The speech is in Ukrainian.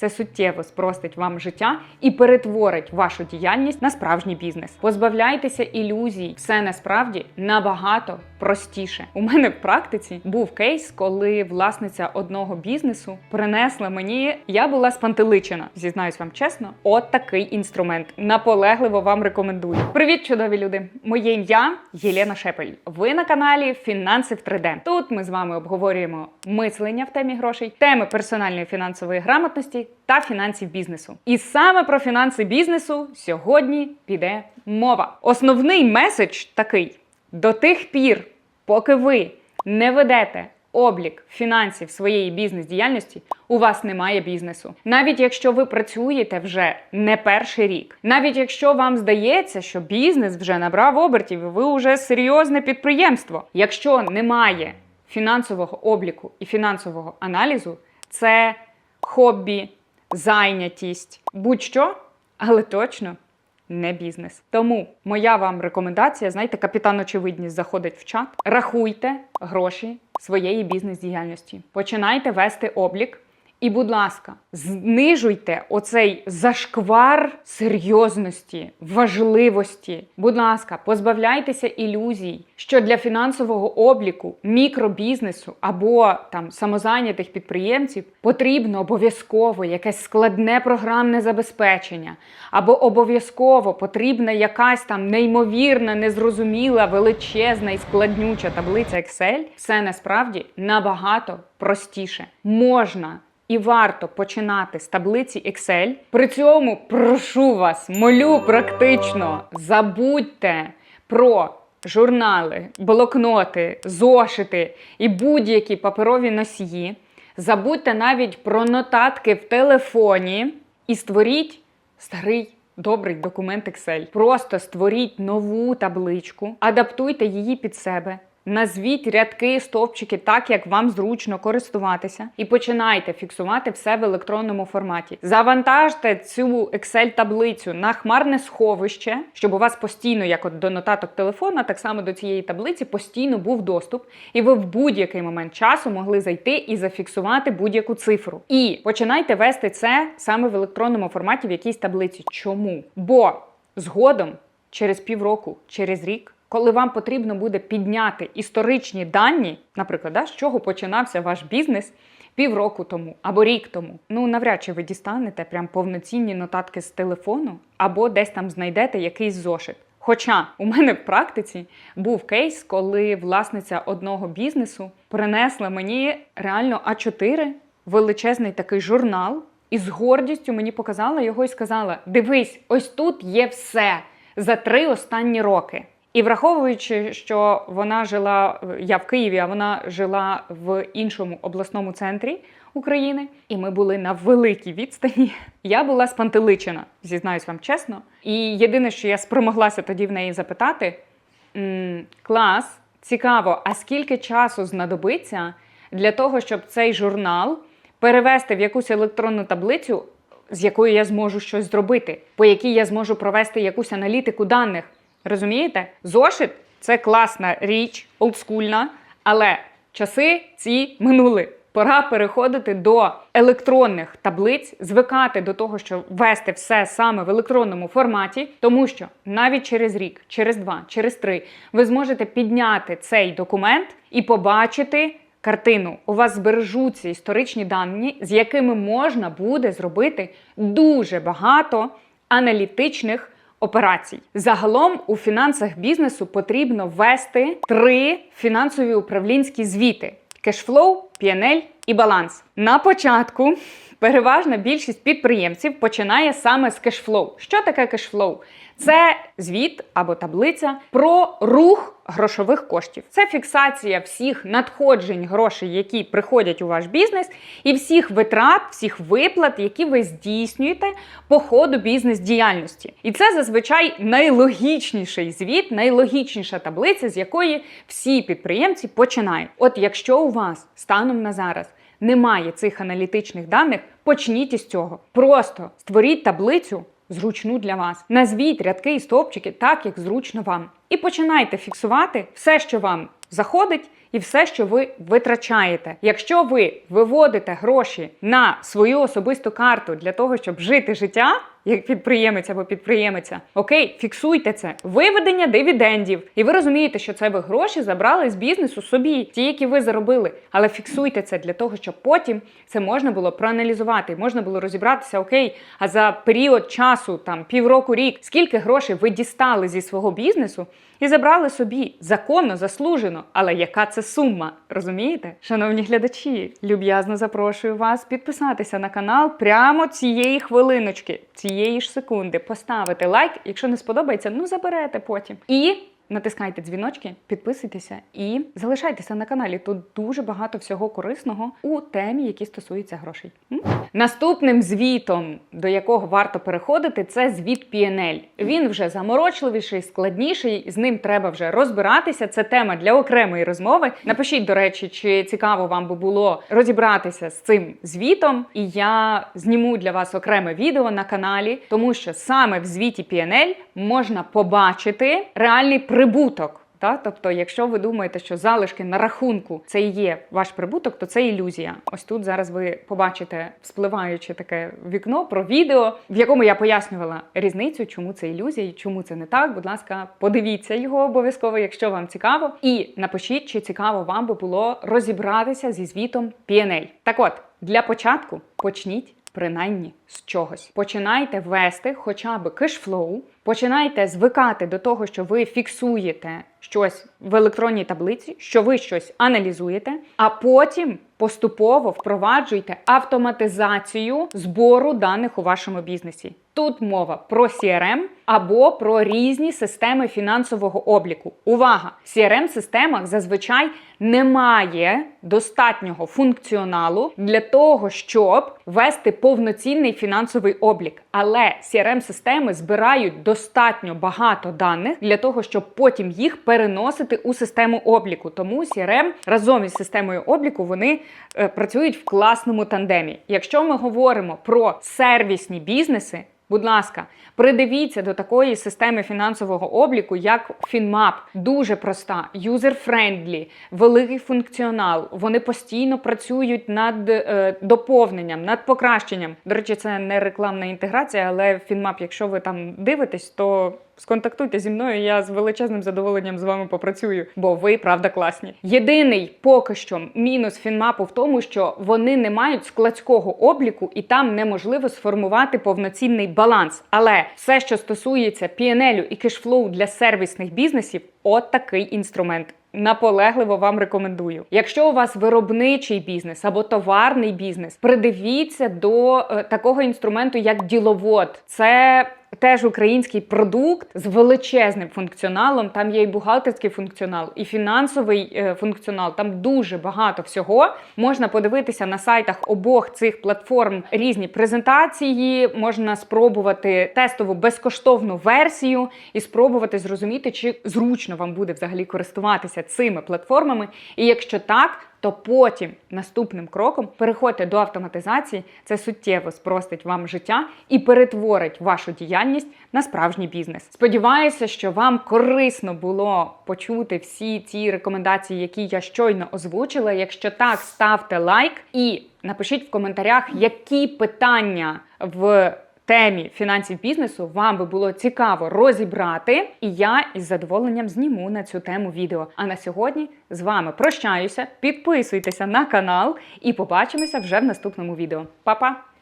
Це суттєво спростить вам життя і перетворить вашу діяльність на справжній бізнес. Позбавляйтеся ілюзій, все насправді набагато простіше. У мене в практиці був кейс, коли власниця одного бізнесу принесла мені. Я була спантеличена, зізнаюсь вам чесно. От такий інструмент. Наполегливо вам рекомендую. Привіт, чудові люди! Моє ім'я Єлена Шепель. Ви на каналі Фінанси в 3D. Тут ми з вами обговорюємо мислення в темі грошей, теми персональної фінансової грамотності та фінансів бізнесу. І саме про фінанси бізнесу сьогодні піде мова. Основний меседж такий: до тих пір, поки ви не ведете облік фінансів своєї бізнес-діяльності, у вас немає бізнесу. Навіть якщо ви працюєте вже не перший рік, навіть якщо вам здається, що бізнес вже набрав обертів, ви вже серйозне підприємство. Якщо немає фінансового обліку і фінансового аналізу, це хобі, зайнятість, будь-що, але точно не бізнес. Тому моя вам рекомендація: знаєте, капітан очевидність заходить в чат. Рахуйте гроші своєї бізнес-діяльності. Починайте вести облік. І, будь ласка, знижуйте оцей зашквар серйозності, важливості. Будь ласка, позбавляйтеся ілюзій, що для фінансового обліку мікробізнесу або там самозайнятих підприємців потрібно обов'язково якесь складне програмне забезпечення, або обов'язково потрібна якась там неймовірна, незрозуміла, величезна і складнюча таблиця Excel. Все насправді набагато простіше можна. І варто починати з таблиці Excel. При цьому прошу вас, молю практично, забудьте про журнали, блокноти, зошити і будь-які паперові носії. Забудьте навіть про нотатки в телефоні і створіть старий. Добрий документ Excel. Просто створіть нову табличку, адаптуйте її під себе. Назвіть рядки, стовпчики так, як вам зручно користуватися, і починайте фіксувати все в електронному форматі. Завантажте цю Excel-таблицю на хмарне сховище, щоб у вас постійно, як от до нотаток телефона, так само до цієї таблиці постійно був доступ, і ви в будь-який момент часу могли зайти і зафіксувати будь-яку цифру. І починайте вести це саме в електронному форматі в якійсь таблиці. Чому? Бо згодом, через півроку, через рік коли вам потрібно буде підняти історичні дані, наприклад, да, з чого починався ваш бізнес півроку тому або рік тому, ну навряд чи ви дістанете прям повноцінні нотатки з телефону, або десь там знайдете якийсь зошит. Хоча у мене в практиці був кейс, коли власниця одного бізнесу принесла мені реально А4 величезний такий журнал, і з гордістю мені показала його і сказала: Дивись, ось тут є все за три останні роки. І враховуючи, що вона жила я в Києві, а вона жила в іншому обласному центрі України, і ми були на великій відстані. Я була спантеличена, зізнаюсь вам чесно. І єдине, що я спромоглася тоді в неї запитати: клас, цікаво, а скільки часу знадобиться для того, щоб цей журнал перевести в якусь електронну таблицю, з якою я зможу щось зробити, по якій я зможу провести якусь аналітику даних. Розумієте? Зошит це класна річ, олдскульна, але часи ці минули. Пора переходити до електронних таблиць, звикати до того, що вести все саме в електронному форматі, тому що навіть через рік, через два, через три ви зможете підняти цей документ і побачити картину. У вас збережуться історичні дані, з якими можна буде зробити дуже багато аналітичних операцій. Загалом у фінансах бізнесу потрібно вести три фінансові управлінські звіти: кешфлоу, PNL і баланс. На початку переважна більшість підприємців починає саме з кешфлоу. Що таке кешфлоу? Це звіт або таблиця про рух грошових коштів. Це фіксація всіх надходжень грошей, які приходять у ваш бізнес, і всіх витрат, всіх виплат, які ви здійснюєте по ходу бізнес-діяльності. І це зазвичай найлогічніший звіт, найлогічніша таблиця, з якої всі підприємці починають. От якщо у вас станом на зараз немає цих аналітичних даних, почніть із цього. Просто створіть таблицю зручну для вас. Назвіть рядки і стовпчики так, як зручно вам. І починайте фіксувати все, що вам заходить, і все, що ви витрачаєте. Якщо ви виводите гроші на свою особисту карту для того, щоб жити життя. Як підприємець або підприємиця, окей, фіксуйте це виведення дивідендів, і ви розумієте, що це ви гроші забрали з бізнесу собі, ті, які ви заробили. Але фіксуйте це для того, щоб потім це можна було проаналізувати, можна було розібратися, окей, а за період часу, там півроку, рік, скільки грошей ви дістали зі свого бізнесу і забрали собі законно, заслужено. Але яка це сума? Розумієте? Шановні глядачі, люб'язно запрошую вас підписатися на канал прямо цієї хвилиночки, цієї ж секунди, поставити лайк. Якщо не сподобається, ну заберете потім. І натискайте дзвіночки, підписуйтеся і залишайтеся на каналі. Тут дуже багато всього корисного у темі, які стосуються грошей. Наступним звітом, до якого варто переходити, це звіт PNL. Він вже заморочливіший, складніший. З ним треба вже розбиратися. Це тема для окремої розмови. Напишіть, до речі, чи цікаво вам би було розібратися з цим звітом, і я зніму для вас окреме відео на каналі, тому що саме в звіті PNL можна побачити реальний прибуток. Та? Тобто, якщо ви думаєте, що залишки на рахунку це і є ваш прибуток, то це ілюзія. Ось тут зараз ви побачите вспливаюче таке вікно про відео, в якому я пояснювала різницю, чому це ілюзія і чому це не так. Будь ласка, подивіться його обов'язково, якщо вам цікаво. І напишіть, чи цікаво вам би було розібратися зі звітом PNL. Так от, для початку почніть. Принаймні з чогось починайте вести хоча б кешфлоу, починайте звикати до того, що ви фіксуєте щось в електронній таблиці, що ви щось аналізуєте, а потім поступово впроваджуйте автоматизацію збору даних у вашому бізнесі. Тут мова про CRM або про різні системи фінансового обліку. Увага! В CRM-системах зазвичай немає достатнього функціоналу для того, щоб вести повноцінний фінансовий облік. Але CRM-системи збирають достатньо багато даних для того, щоб потім їх переносити у систему обліку. Тому CRM разом із системою обліку вони е, працюють в класному тандемі. Якщо ми говоримо про сервісні бізнеси. Будь ласка, придивіться до такої системи фінансового обліку, як FinMap. Дуже проста, юзер-френдлі, великий функціонал. Вони постійно працюють над е, доповненням, над покращенням. До речі, це не рекламна інтеграція, але FinMap, якщо ви там дивитесь, то сконтактуйте зі мною. Я з величезним задоволенням з вами попрацюю, бо ви правда класні. Єдиний поки що мінус фінмапу в тому, що вони не мають складського обліку, і там неможливо сформувати повноцінний баланс. Але все, що стосується PNL і кешфлоу для сервісних бізнесів, от такий інструмент. Наполегливо вам рекомендую. Якщо у вас виробничий бізнес або товарний бізнес, придивіться до е, такого інструменту, як діловод. Це Теж український продукт з величезним функціоналом. Там є і бухгалтерський функціонал, і фінансовий е, функціонал. Там дуже багато всього. Можна подивитися на сайтах обох цих платформ різні презентації. Можна спробувати тестову безкоштовну версію і спробувати зрозуміти, чи зручно вам буде взагалі користуватися цими платформами. І якщо так, то потім наступним кроком переходьте до автоматизації. Це суттєво спростить вам життя і перетворить вашу діяльність на справжній бізнес. Сподіваюся, що вам корисно було почути всі ті рекомендації, які я щойно озвучила. Якщо так, ставте лайк і напишіть в коментарях, які питання в темі фінансів бізнесу вам би було цікаво розібрати, і я із задоволенням зніму на цю тему відео. А на сьогодні з вами прощаюся. Підписуйтеся на канал і побачимося вже в наступному відео. Па-па!